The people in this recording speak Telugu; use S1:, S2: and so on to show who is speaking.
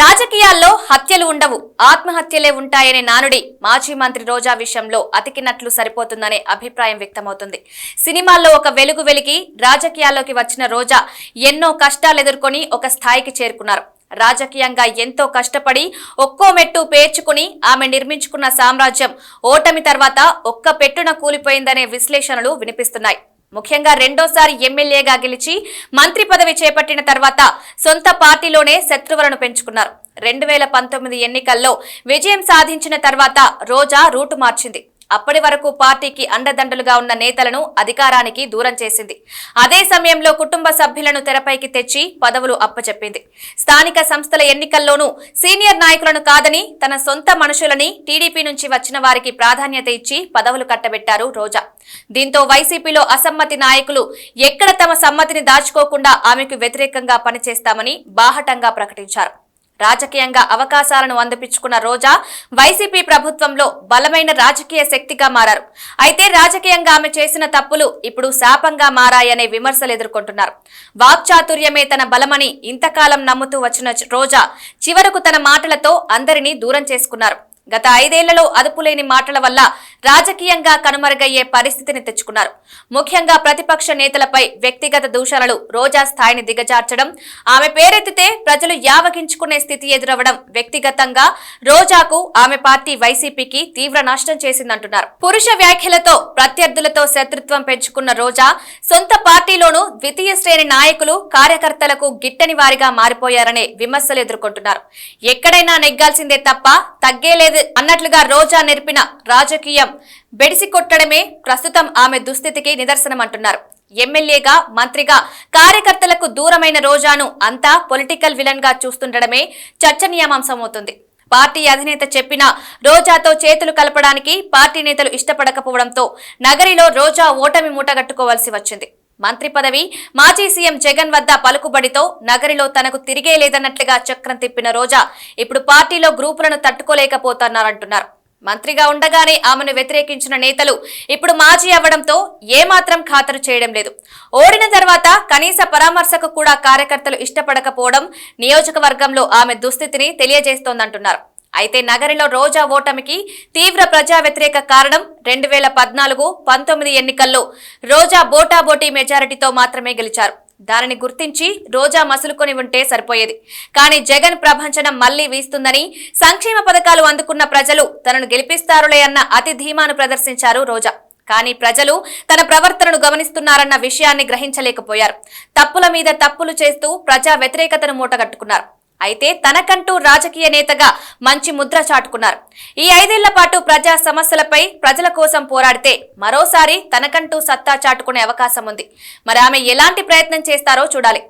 S1: రాజకీయాల్లో హత్యలు ఉండవు ఆత్మహత్యలే ఉంటాయనే నానుడి మాజీ మంత్రి రోజా విషయంలో అతికినట్లు సరిపోతుందనే అభిప్రాయం వ్యక్తమవుతుంది. సినిమాల్లో ఒక వెలుగు వెలికి రాజకీయాల్లోకి వచ్చిన రోజా ఎన్నో కష్టాలు ఎదుర్కొని ఒక స్థాయికి చేరుకున్నారు. రాజకీయంగా ఎంతో కష్టపడి ఒక్కో మెట్టు పేర్చుకుని ఆమె నిర్మించుకున్న సామ్రాజ్యం ఓటమి తర్వాత ఒక్క పెట్టున కూలిపోయిందనే విశ్లేషణలు వినిపిస్తున్నాయి. ముఖ్యంగా రెండోసారి ఎమ్మెల్యేగా గెలిచి మంత్రి పదవి చేపట్టిన తర్వాత సొంత పార్టీలోనే శత్రువులను పెంచుకున్నారు. రెండు వేల పంతొమ్మిది ఎన్నికల్లో విజయం సాధించిన తర్వాత రోజా రూటు మార్చింది. అప్పటి వరకు పార్టీకి అండదండలుగా ఉన్న నేతలను అధికారానికి దూరం చేసింది. అదే సమయంలో కుటుంబ సభ్యులను తెరపైకి తెచ్చి పదవులు అప్పచెప్పింది. స్థానిక సంస్థల ఎన్నికల్లోనూ సీనియర్ నాయకులను కాదని తన సొంత మనుషులని టీడీపీ నుంచి వచ్చిన వారికి ప్రాధాన్యత ఇచ్చి పదవులు కట్టబెట్టారు రోజా. దీంతో వైసీపీలో అసమ్మతి నాయకులు ఎక్కడ తమ సమ్మతిని దాచుకోకుండా ఆమెకు వ్యతిరేకంగా పనిచేస్తామని బాహటంగా ప్రకటించారు. రాజకీయంగా అవకాశాలను అందిపించుకున్న రోజా వైసీపీ ప్రభుత్వంలో బలమైన రాజకీయ శక్తిగా మారారు. అయితే రాజకీయంగా ఆమె చేసిన తప్పులు ఇప్పుడు శాపంగా మారాయనే విమర్శలు ఎదుర్కొంటున్నారు. వాక్చాతుర్యమే తన బలమని ఇంతకాలం నమ్ముతూ వచ్చిన రోజా చివరకు తన మాటలతో అందరినీ దూరం చేసుకున్నారు. గత ఐదేళ్ళలో అదుపులేని మాటల వల్ల రాజకీయంగా కనుమరుగయ్యే పరిస్థితిని తెచ్చుకున్నారు. ముఖ్యంగా ప్రతిపక్ష నేతలపై వ్యక్తిగత దూషణలు రోజా స్థాయిని దిగజార్చడం ఆమె పేరెత్తితే ప్రజలు యావగించుకునే స్థితి ఎదురవడం వ్యక్తిగతంగా రోజాకు ఆమె పార్టీ వైసీపీకి తీవ్ర నష్టం చేసిందంటున్నారు. పురుష వ్యాఖ్యలతో ప్రత్యర్థులతో శత్రుత్వం పెంచుకున్న రోజా సొంత పార్టీలోనూ ద్వితీయ శ్రేణి నాయకులు కార్యకర్తలకు గిట్టని వారిగా మారిపోయారనే విమర్శలు ఎదుర్కొంటున్నారు. ఎక్కడైనా నెగ్గాల్సిందే తప్ప తగ్గేలేదు అన్నట్లుగా రోజా నేర్పిన రాజకీయం బెడిసి కొట్టడమే ప్రస్తుతం ఆమె దుస్థితికి నిదర్శనం అంటున్నారు ఎమ్మెల్యేగా మంత్రిగా కార్యకర్తలకు దూరమైన రోజాను అంతా పొలిటికల్ విలన్గా చూస్తుండడమే చర్చనీయాంశమవుతుంది పార్టీ అధినేత చెప్పిన రోజాతో చేతులు కలపడానికి పార్టీ నేతలు ఇష్టపడకపోవడంతో నగరిలో రోజా ఓటమి మూటగట్టుకోవాల్సి వచ్చింది. మంత్రి పదవి మాజీ సీఎం జగన్ వద్ద పలుకుబడితో నగరిలో తనకు తిరిగే లేదన్నట్లుగా చక్రం తిప్పిన రోజా ఇప్పుడు పార్టీలో గ్రూపులను తట్టుకోలేకపోతున్నారంటున్నారు. మంత్రిగా ఉండగానే ఆమెను వ్యతిరేకించిన నేతలు ఇప్పుడు మాజీ అవ్వడంతో ఏమాత్రం ఖాతరు చేయడం లేదు. ఓడిన తర్వాత కనీస పరామర్శకు కూడా కార్యకర్తలు ఇష్టపడకపోవడం నియోజకవర్గంలో ఆమె దుస్థితిని తెలియజేస్తోందంటున్నారు. అయితే నగరిలో రోజా ఓటమికి తీవ్ర ప్రజా వ్యతిరేక కారణం రెండు వేల పద్నాలుగు పంతొమ్మిది ఎన్నికల్లో రోజా బోటాబోటీ మెజారిటీతో మాత్రమే గెలిచారు. దానిని గుర్తించి రోజా మసులుకొని ఉంటే సరిపోయేది. కానీ జగన్ ప్రభంచనం మళ్ళీ వీస్తుందని సంక్షేమ పథకాలు అందుకున్న ప్రజలు తనను గెలిపిస్తారులే అన్న అతి ధీమాను ప్రదర్శించారు రోజా. కానీ ప్రజలు తన ప్రవర్తనను గమనిస్తున్నారన్న విషయాన్ని గ్రహించలేకపోయారు. తప్పుల మీద తప్పులు చేస్తూ ప్రజా వ్యతిరేకతను మూటగట్టుకున్నారు. అయితే తనకంటూ రాజకీయ నేతగా మంచి ముద్ర చాటుకున్నారు. ఈ ఐదేళ్ళ పాటు ప్రజా సమస్యలపై ప్రజల కోసం పోరాడితే మరోసారి తనకంటూ సత్తా చాటుకునే అవకాశం ఉంది. మరి ఆమె ఎలాంటి ప్రయత్నం చేస్తారో చూడాలి.